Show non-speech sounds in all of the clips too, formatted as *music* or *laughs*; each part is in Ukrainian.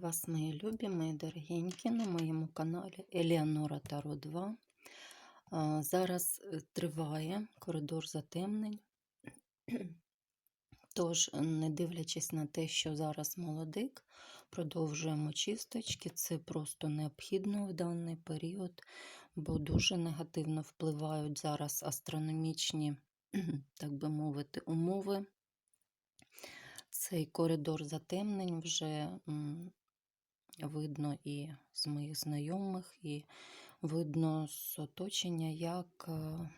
вас, мої любі, мої дорогенькі, на моєму каналі Еліанора Таро 2. Зараз е, триває коридор затемнень. *clears throat* Тож, не дивлячись на те, що зараз молодик, продовжуємо чисточки. Це просто необхідно в даний період, бо дуже негативно впливають зараз астрономічні, *clears throat* так би мовити, умови. Цей коридор затемнень вже видно і з моїх знайомих, і видно з оточення, як е,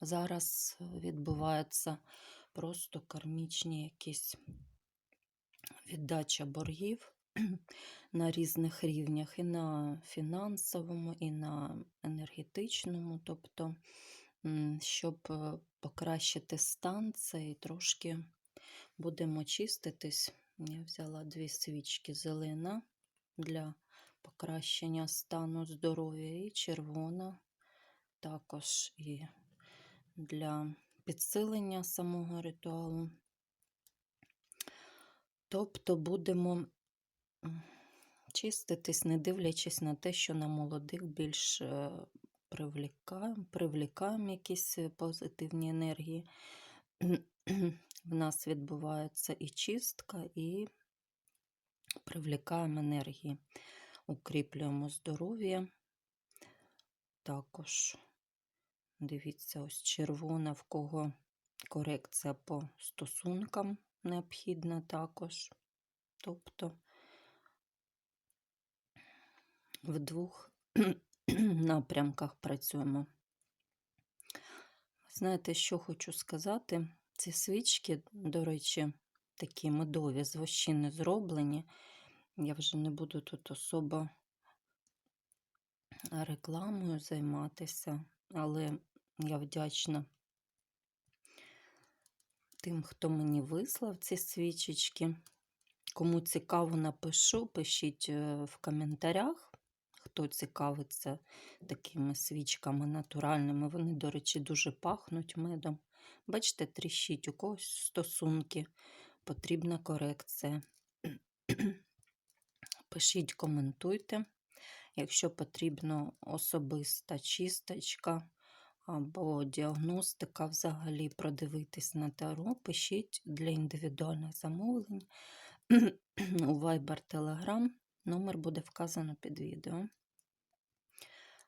зараз відбуваються просто кармічні якісь віддача боргів *clears throat* на різних рівнях, і на фінансовому, і на енергетичному. Тобто, щоб е, покращити стан, цей трошки будемо чиститись. Я взяла дві свічки зелена для покращення стану здоров'я і червона також і для підсилення самого ритуалу. Тобто будемо чиститись, не дивлячись на те, що на молодих більш е, привлікаємо, привлікаємо якісь е, позитивні енергії. *clears throat* В нас відбувається і чистка, і привлікаємо енергії, укріплюємо здоров'я. Також, дивіться, ось червона, в кого корекція по стосункам необхідна також. Тобто в двох *clears throat* напрямках працюємо. Знаєте, що хочу сказати? Ці свічки, до речі, такі медові з вощини зроблені. Я вже не буду тут особо рекламою займатися, але я вдячна тим, хто мені вислав ці свічечки. Кому цікаво, напишу, пишіть е, в коментарях, хто цікавиться такими свічками натуральними. Вони, до речі, дуже пахнуть медом. Бачите, тріщить у когось стосунки, потрібна корекція. *clears throat* Пишіть, коментуйте. Якщо потрібно особиста чисточка або діагностика, взагалі продивитись на таро, пишіть для індивідуальних замовлень *clears throat* у Viber Telegram. Номер буде вказано під відео.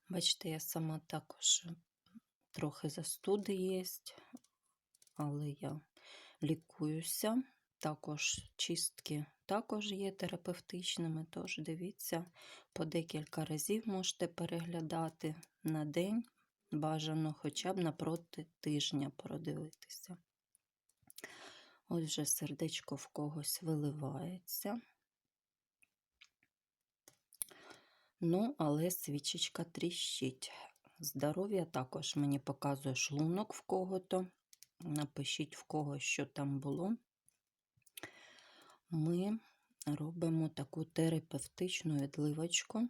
Бачите, я сама також трохи застуди є, але я лікуюся. Також чистки також є терапевтичними, тож дивіться, по декілька разів можете переглядати на день, бажано хоча б напроти тижня продивитися. Ось вже сердечко в когось виливається. Ну, але свічечка тріщить. Здоров'я також мені показує шлунок в кого-то. Напишіть в кого, що там було. Ми робимо таку терапевтичну відливочку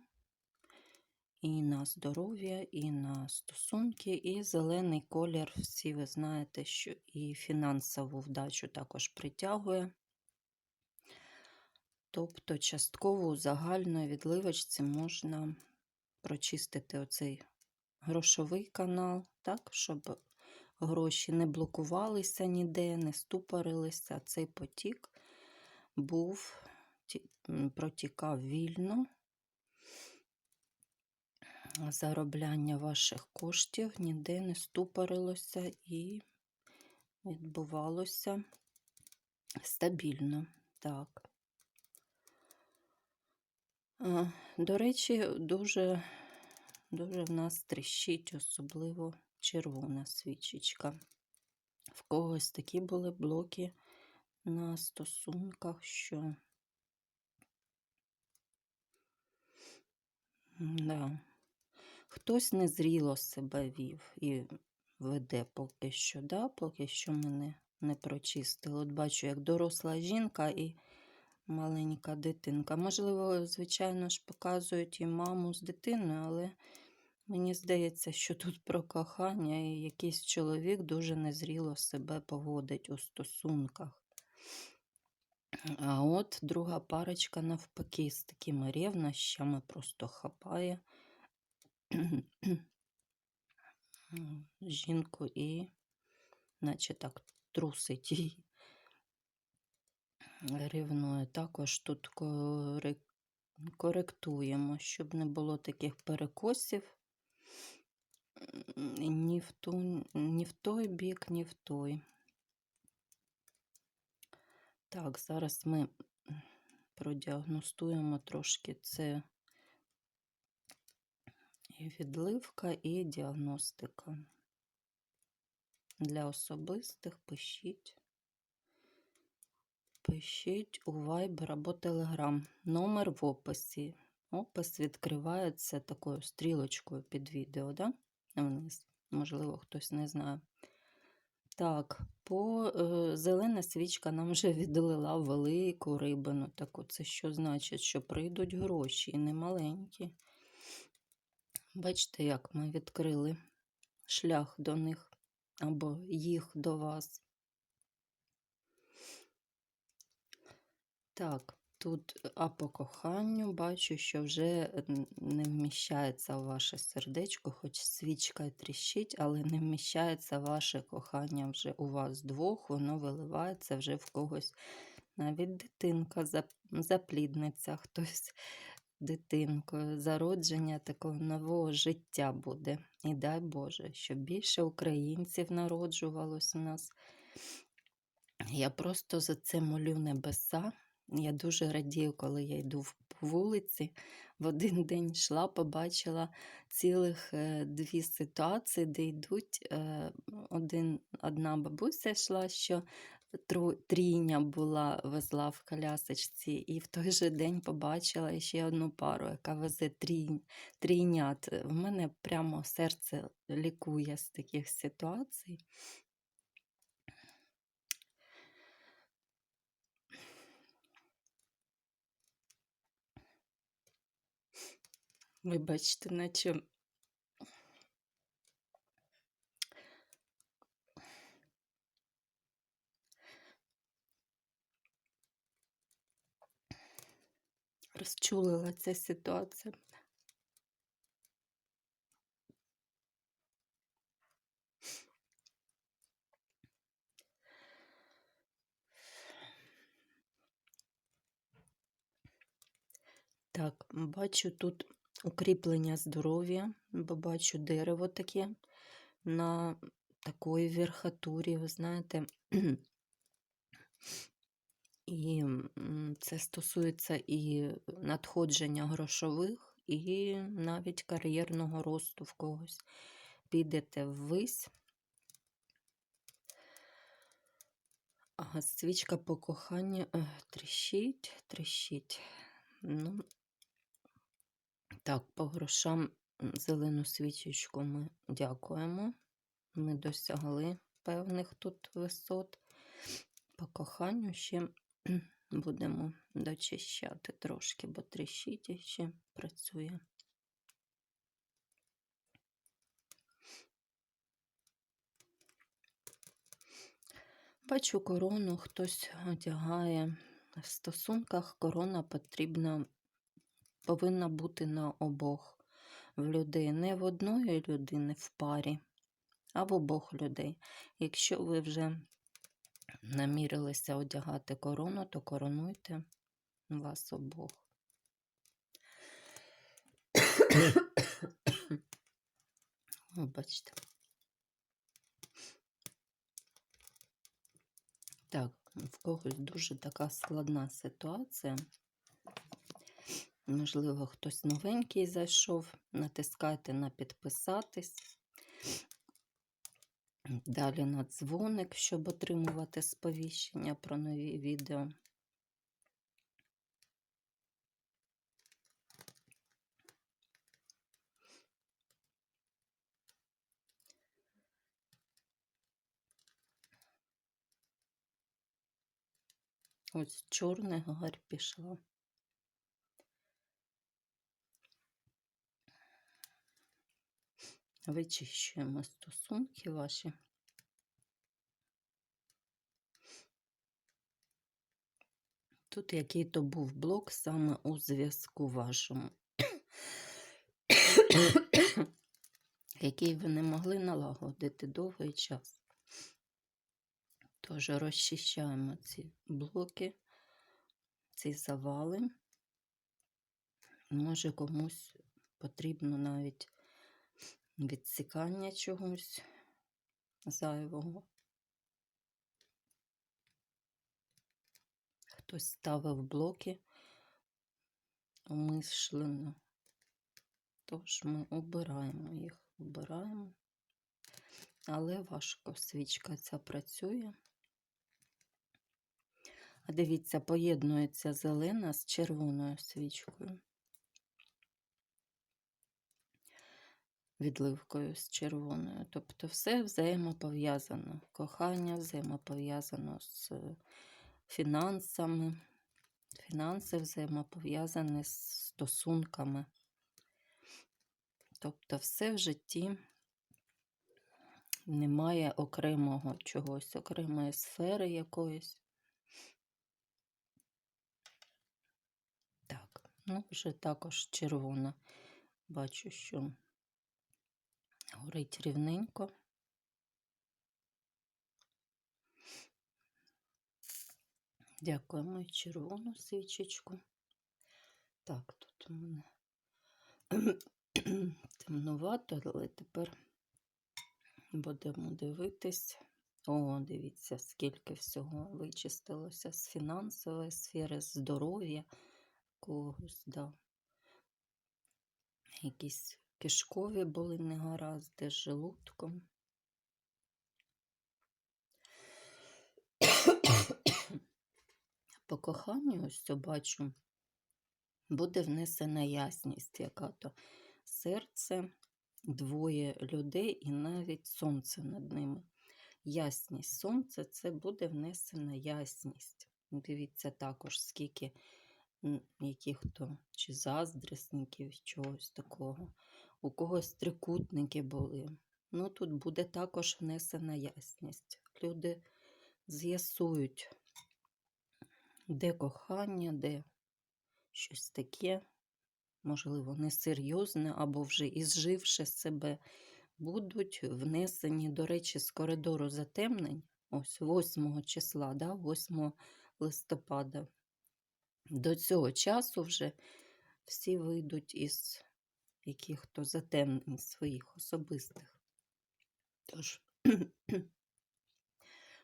і на здоров'я, і на стосунки, і зелений колір. Всі ви знаєте, що і фінансову вдачу також притягує. Тобто, частково у загальної відливочці можна прочистити оцей грошовий канал, так, щоб гроші не блокувалися ніде, не ступорилися, цей потік був, протікав вільно. Заробляння ваших коштів ніде не ступорилося і відбувалося стабільно. Так. До речі, дуже, дуже в нас тріщить, особливо червона свічечка. В когось такі були блоки на стосунках, що да. хтось незріло себе вів і веде поки що, да? поки що мене не прочистили. От бачу, як доросла жінка і маленька дитинка. Можливо, звичайно ж, показують і маму з дитиною, але мені здається, що тут про кохання і якийсь чоловік дуже незріло себе поводить у стосунках. А от друга парочка навпаки з такими ревнощами просто хапає жінку і, наче так, трусить її. Рівнує. Також тут коректуємо, щоб не було таких перекосів ні в, ту, ні в той бік, ні в той. Так, зараз ми продіагностуємо трошки це відливка, і діагностика. Для особистих пишіть. Пишіть у Viber або Telegram. Номер в описі. Опис відкривається такою стрілочкою під відео, да? Вниз. Можливо, хтось не знає. Так, по е, зелена свічка нам вже *laughs* відлила велику рибину. Так це що значить? Що прийдуть гроші і не маленькі. Бачите, як ми відкрили шлях до них або їх до вас. Так, тут а по коханню бачу, що вже не вміщається в ваше сердечко, хоч свічка й тріщить, але не вміщається ваше кохання вже у вас двох, воно виливається вже в когось. Навіть дитинка зап- заплідниться, хтось *laughs* дитинкою. Зародження такого нового життя буде. І дай Боже, щоб більше українців народжувалось у нас. Я просто за це молю небеса. Я дуже радію, коли я йду по вулиці. В один *laughs* день йшла, побачила цілих е, дві ситуації, де йдуть е, один, одна бабуся йшла, що трійня була, везла в колясочці, і в той же день побачила ще одну пару, яка везе трій, трійнят. В мене прямо серце лікує з таких ситуацій. Вибачте, наче розчулила ця ситуація. Так, бачу тут укріплення здоров'я, бо бачу дерево таке на такої верхатурі, ви знаєте. І це стосується і надходження грошових, і навіть кар'єрного росту в когось. Підете ввись. А свічка по коханню тріщить, тріщить. Ну, так, по грошам зелену свічечку ми дякуємо. Ми досягли певних тут висот. По коханню ще будемо дочищати трошки, бо тріщить і ще працює. Бачу корону, хтось одягає. В стосунках корона потрібна, повинна бути на обох в людей. Не в одної людини в парі, а в обох людей. Якщо ви вже намірилися одягати корону, то коронуйте вас обох. Вибачте. Так, в когось дуже така складна ситуація. Можливо, хтось новенький зайшов. Натискайте на підписатись. Далі на дзвоник, щоб отримувати сповіщення про нові відео. Ось чорна гарь пішла. Вичищуємо стосунки ваші. Тут який-то був блок саме у зв'язку вашому, який ви не могли налагодити довгий час. Тож розчищаємо ці блоки, ці завали. Може комусь потрібно навіть відсікання чогось зайвого. Хтось ставив блоки умишлено. Тож ми обираємо їх, обираємо. Але важко свічка ця працює. А дивіться, поєднується зелена з червоною свічкою. Відливкою з червоною. Тобто все взаємопов'язано. Кохання взаємопов'язано з фінансами. Фінанси взаємопов'язані з стосунками. Тобто все в житті немає окремого чогось, окремої сфери якоїсь. Так, ну вже також червона. Бачу, що горить рівненько. Дякуємо червону свічечку. Так, тут у мене *clears throat* темнувато, але тепер будемо дивитись. О, дивіться, скільки всього вичистилося з фінансової сфери, здоров'я когось, да. Якісь кишкові були негаразди з желудком. По коханню, ось це бачу, буде внесена ясність, яка то серце, двоє людей і навіть сонце над ними. Ясність сонця це буде внесена ясність. Дивіться також, скільки яких то чи заздрісників, чогось такого. У когось трикутники були. Ну, тут буде також внесена ясність. Люди з'ясують, де кохання, де щось таке, можливо, несерйозне, або вже ізживши себе, будуть внесені, до речі, з коридору затемнень, ось 8 числа, да, 8 листопада. До цього часу вже всі вийдуть із яких-то затемнень своїх особистих. Тож, *clears throat*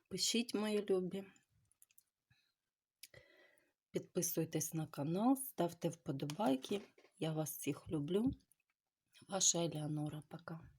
пишіть, мої любі. Підписуйтесь на канал, ставте вподобайки. Я вас всіх люблю. Ваша Елеонора. Пока.